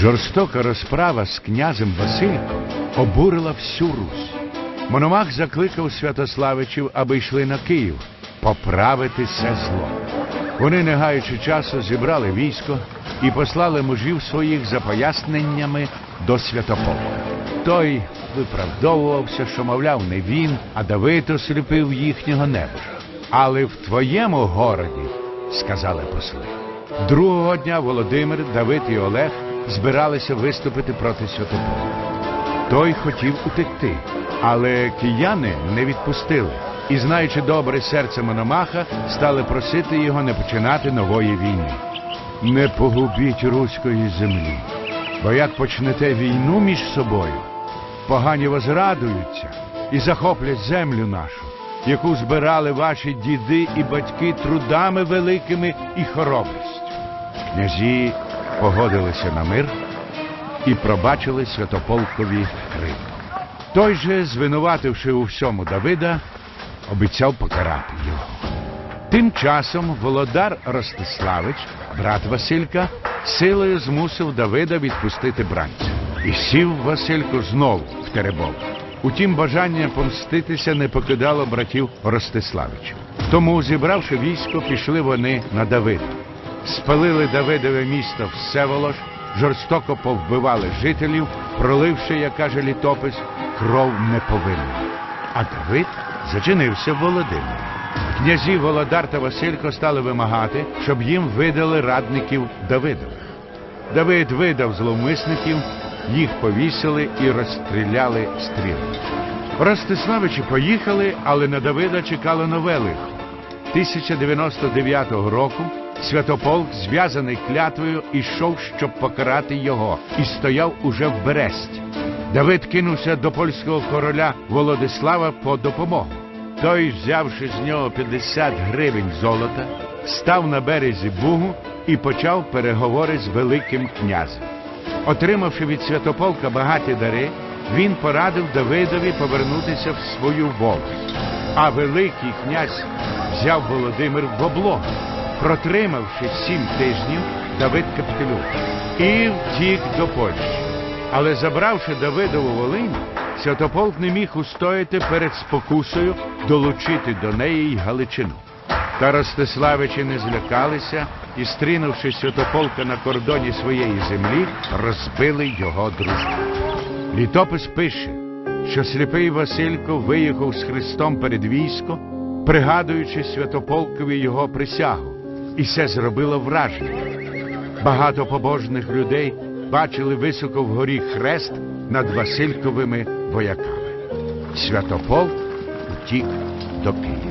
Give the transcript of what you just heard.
Жорстока розправа з князем Васильком обурила всю Русь. Мономах закликав Святославичів, аби йшли на Київ поправити це зло. Вони, не гаючи часу, зібрали військо і послали мужів своїх за поясненнями до Святополка. Той виправдовувався, що, мовляв, не він, а Давид осліпив їхнього небожа. Але в твоєму городі, сказали посли. Другого дня Володимир, Давид і Олег збиралися виступити проти Святополка. Той хотів утекти, але кияни не відпустили. І, знаючи добре серце Мономаха, стали просити його не починати нової війни. Не погубіть руської землі, бо як почнете війну між собою, погані возрадуються і захоплять землю нашу, яку збирали ваші діди і батьки трудами великими і хоробрістю. Князі погодилися на мир і пробачили святополкові Крим. Той же, звинувативши у всьому Давида, обіцяв покарати його. Тим часом володар Ростиславич, брат Василька, силою змусив Давида відпустити бранця. І сів Василько знову в Теребов. Утім, бажання помститися не покидало братів Ростиславичів. Тому, зібравши військо, пішли вони на Давида. Спалили Давидове місто Всеволож, жорстоко повбивали жителів, проливши, як каже літопис, кров неповинну. А Давид зачинився в Володимирі. Князі Володар та Василько стали вимагати, щоб їм видали радників Давидових. Давид видав зловмисників, їх повісили і розстріляли стрілами. Ростиславичі поїхали, але на Давида чекало нове лихо. 1099 року Святополк, зв'язаний клятвою, ішов, щоб покарати його, і стояв уже в Бересті. Давид кинувся до польського короля Володислава по допомогу. Той, взявши з нього 50 гривень золота, став на березі Бугу і почав переговори з Великим князем. Отримавши від Святополка багаті дари, він порадив Давидові повернутися в свою волость. А Великий князь взяв Володимир в облогу. Протримавши сім тижнів, Давид капітулював і втік до Польщі. Але забравши Давидову Волинь, Святополк не міг устояти перед спокусою долучити до неї й Галичину. Та Ростиславичі не злякалися і, стрінувши Святополка на кордоні своєї землі, розбили його дружбу. Літопис пише, що сліпий Василько виїхав з Христом перед військо, пригадуючи Святополкові його присягу, і це зробило враження. Багато побожних людей бачили високо вгорі хрест над Васильковими вояками. Святополк утік до Києва.